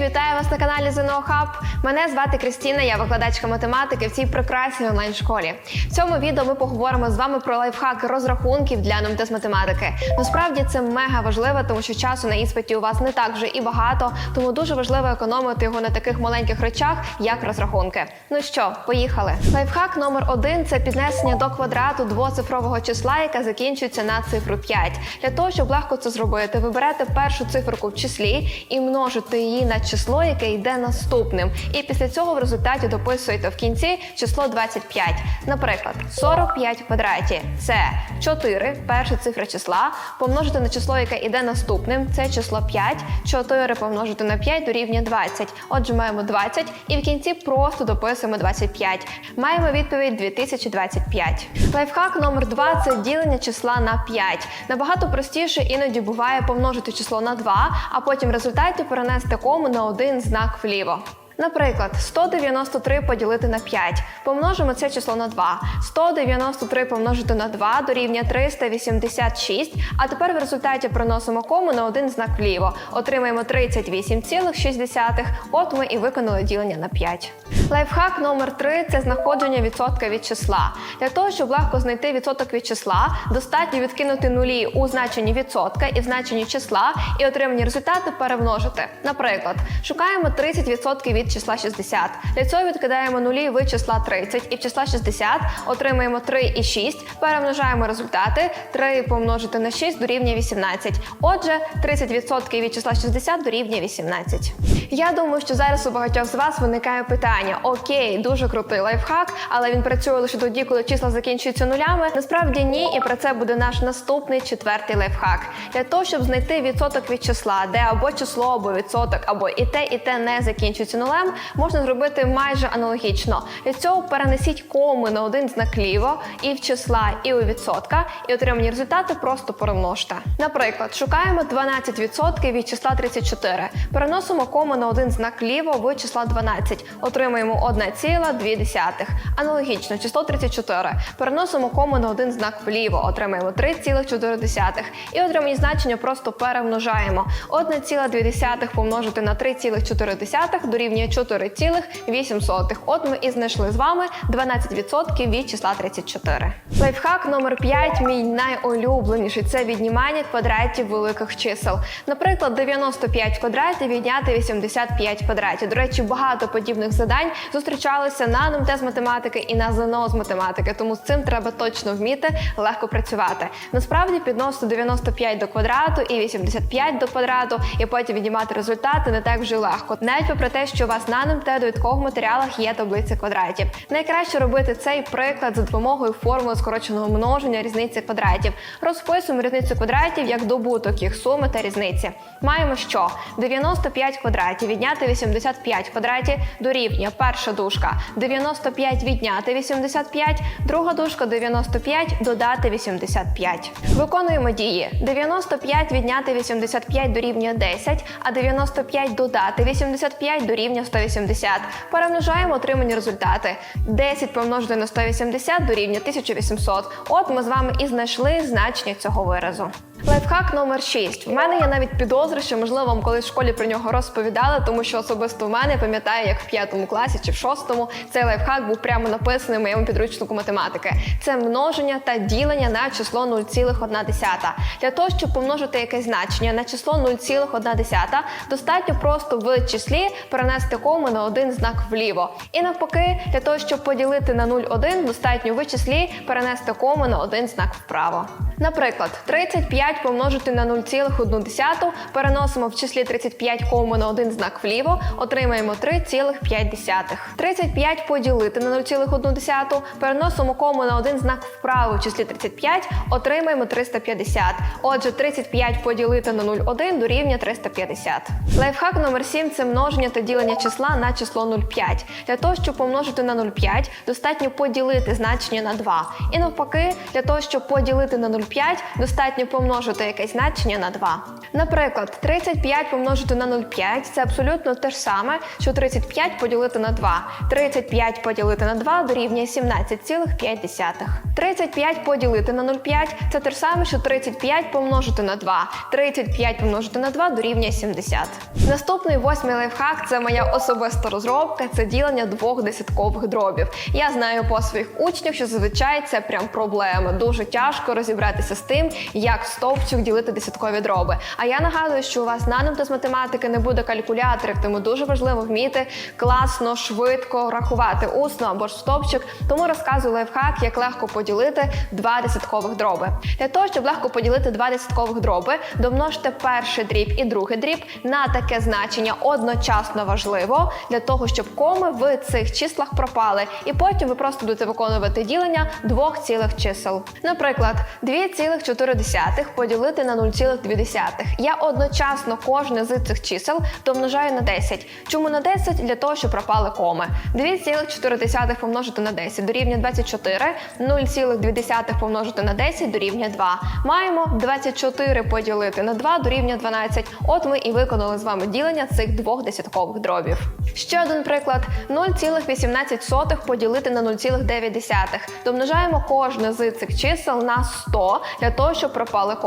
вітаю вас на каналі ЗНО Хаб. Мене звати Кристіна, я викладачка математики в цій прекрасній онлайн-школі. В цьому відео ми поговоримо з вами про лайфхаки розрахунків для НМТ математики. Насправді це мега важливо, тому що часу на іспиті у вас не так вже і багато, тому дуже важливо економити його на таких маленьких речах, як розрахунки. Ну що, поїхали. Лайфхак номер один це піднесення до квадрату двоцифрового числа, яке закінчується на цифру 5. Для того, щоб легко це зробити, ви берете першу циферку в числі і множите її на число, яке йде наступним. І після цього в результаті дописуєте в кінці число 25. Наприклад, 45 в квадраті це 4, перша цифра числа, помножити на число, яке йде наступним, це число 5. 4 помножити на 5 дорівнює 20. Отже, маємо 20 і в кінці просто дописуємо 25. Маємо відповідь 2025. Лайфхак номер 2 це ділення числа на 5. Набагато простіше іноді буває помножити число на 2, а потім в результаті перенести кому на один знак вліво. Наприклад, 193 поділити на 5. Помножимо це число на 2. 193 помножити на 2 дорівнює 386. А тепер в результаті приносимо кому на один знак вліво. Отримаємо 38,6. От ми і виконали ділення на 5. Лайфхак номер 3 це знаходження відсотка від числа. Для того, щоб легко знайти відсоток від числа, достатньо відкинути нулі у значенні відсотка і в значенні числа, і отримані результати перемножити. Наприклад, шукаємо 30% від числа 60. Для цього відкидаємо нулі в числа 30 і в числа 60 отримаємо 3 і 6, перемножаємо результати. 3 помножити на 6 дорівнює 18. Отже, 30% від числа 60 дорівнює 18. Я думаю, що зараз у багатьох з вас виникає питання: окей, дуже крутий лайфхак, але він працює лише тоді, коли числа закінчуються нулями. Насправді ні, і про це буде наш наступний четвертий лайфхак. Для того, щоб знайти відсоток від числа, де або число, або відсоток, або і те, і те не закінчується нулем, можна зробити майже аналогічно. Для цього перенесіть коми на один знак ліво і в числа, і у відсотка, і отримані результати просто перемножте. Наприклад, шукаємо 12% від числа 34. Переносимо кому на один знак ліво в числа 12. Отримаємо 1,2. Аналогічно, число 34. Переносимо кому на один знак вліво. Отримаємо 3,4. І отримані значення просто перемножаємо. 1,2 помножити на 3,4 дорівнює 4,8. От ми і знайшли з вами 12% від числа 34. Лайфхак номер 5 мій найулюбленіший це віднімання квадратів великих чисел. Наприклад, 95 квадратів відняти 85 квадратів. До речі, багато подібних завдань зустрічалися на НМТ з математики і на ЗНО з математики, тому з цим треба точно вміти легко працювати. Насправді підносити 95 до квадрату і 85 до квадрату, і потім віднімати результати не так вже легко. Навіть попри те, що у вас на НМТ довідкових матеріалах є таблиця квадратів. Найкраще робити цей приклад за допомогою формули скороченого множення різниці квадратів. Розписуємо різницю квадратів як добуток їх суми та різниці. Маємо що 95 квадратів відняти 85 квадратів дорівнює перша дужка 95 відняти 85, друга дужка 95 додати 85. Виконуємо дії. 95 відняти 85 дорівнює 10, а 95 додати 85 дорівнює 180. Перемножаємо отримані результати. 10 помножити на 180 дорівнює 1800. От ми з вами і знайшли значення цього виразу. Лайфхак номер 6. В мене є навіть підозри, що можливо вам колись в школі про нього розповідали, тому що особисто в мене пам'ятаю, як в п'ятому класі чи в шостому цей лайфхак був прямо написаний в моєму підручнику математики. Це множення та ділення на число 0,1. Для того, щоб помножити якесь значення на число 0,1, достатньо просто в числі перенести кому на один знак вліво. І навпаки, для того, щоб поділити на 0,1, достатньо в числі перенести кому на один знак вправо. Наприклад, 35 помножити на 0,1 переносимо в числі 35 кому на один знак вліво, отримаємо 3,5. 35 поділити на 0,1 переносимо кому на один знак вправо в числі 35, отримаємо 350. Отже, 35 поділити на 0,1 дорівнює 350. Лайфхак номер 7 це множення та ділення числа на число 0,5. Для того, щоб помножити на 0,5, достатньо поділити значення на 2. І навпаки, для того, щоб поділити на 0,5, достатньо помножити помножити якесь значення на 2. Наприклад, 35 помножити на 0,5 це абсолютно те ж саме, що 35 поділити на 2. 35 поділити на 2 дорівнює 17,5. 35 поділити на 0,5 це те ж саме, що 35 помножити на 2. 35 помножити на 2 дорівнює 70. Наступний восьмий лайфхак це моя особиста розробка, це ділення двох десяткових дробів. Я знаю по своїх учнях, що зазвичай це прям проблема. Дуже тяжко розібратися з тим, як в стовпчик ділити десяткові дроби. А я нагадую, що у вас на НМТ з математики не буде калькуляторів, тому дуже важливо вміти класно, швидко рахувати усно або ж стовпчик. Тому розказую лайфхак, як легко поділити два десяткових дроби. Для того, щоб легко поділити два десяткових дроби, домножте перший дріб і другий дріб на таке значення одночасно важливо для того, щоб коми в цих числах пропали, і потім ви просто будете виконувати ділення двох цілих чисел. Наприклад, 2,4 поділити на 0,2. Я одночасно кожне з цих чисел домножаю на 10. Чому на 10? Для того, щоб пропали коми. 2,4 помножити на 10 дорівнює 24, 0,2 помножити на 10 дорівнює 2. Маємо 24 поділити на 2 дорівнює 12. От ми і виконали з вами ділення цих двох десяткових дробів. Ще один приклад: 0,18 поділити на 0,9. Домножаємо кожне з цих чисел на 100 для того, щоб пропали коми.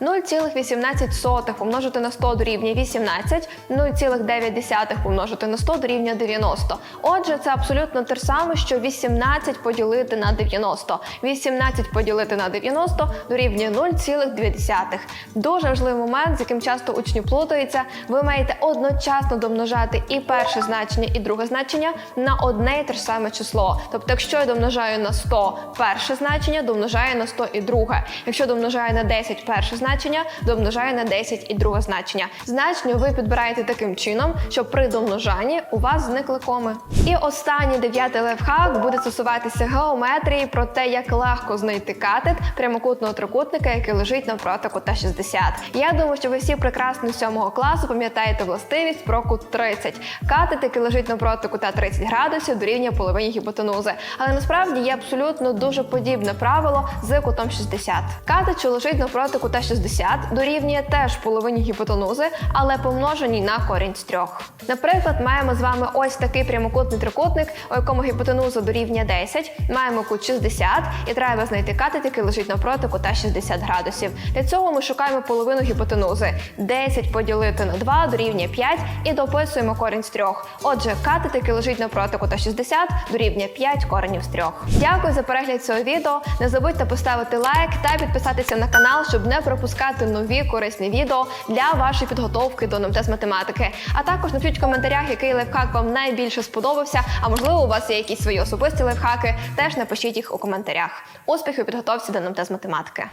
0,18 помножити на 100 дорівнює 18, 0,9 помножити на 100 дорівнює 90. Отже, це абсолютно те саме, що 18 поділити на 90. 18 поділити на 90 дорівнює 0,2. Дуже важливий момент, з яким часто учні плутаються. Ви маєте одночасно домножати і перше значення, і друге значення на одне і те ж саме число. Тобто, якщо я домножаю на 100 перше значення, домножаю на 100 і друге. Якщо домножаю на 10 перше значення, домножаю на 10 і друге значення. Значення ви підбираєте таким чином, щоб при домножанні у вас зникли коми. І останній дев'ятий лайфхак буде стосуватися геометрії, про те, як легко знайти катет прямокутного трикутника, який лежить навпроти кута 60. Я думаю, що ви всі прекрасно з 7 класу пам'ятаєте властивість про кут 30. Катет, який лежить навпроти кута 30 градусів, дорівнює половині гіпотенузи. Але насправді є абсолютно дуже подібне правило з кутом 60. Катет, що лежить навпроти кута 60, дорівнює теж половині гіпотенузи, але помноженій на корінь з трьох. Наприклад, маємо з вами ось такий прямокутний трикутник, у якому гіпотенуза дорівнює 10, маємо кут 60, і треба знайти катет, який лежить навпроти кута 60 градусів. Для цього ми шукаємо половину гіпотенузи. 10 поділити на 2 дорівнює 5 і дописуємо корінь з трьох. Отже, катет, який лежить навпроти кута 60, дорівнює 5 коренів з трьох. Дякую за перегляд цього відео. Не забудьте поставити лайк та підписатися на канал, щоб не пропускати нові корисні відео для вашої підготовки до НМТ математики. А також напишіть в коментарях, який лайфхак вам найбільше сподобався. А можливо, у вас є якісь свої особисті лайфхаки. Теж напишіть їх у коментарях. Успіхів у підготовці до НМТ математики.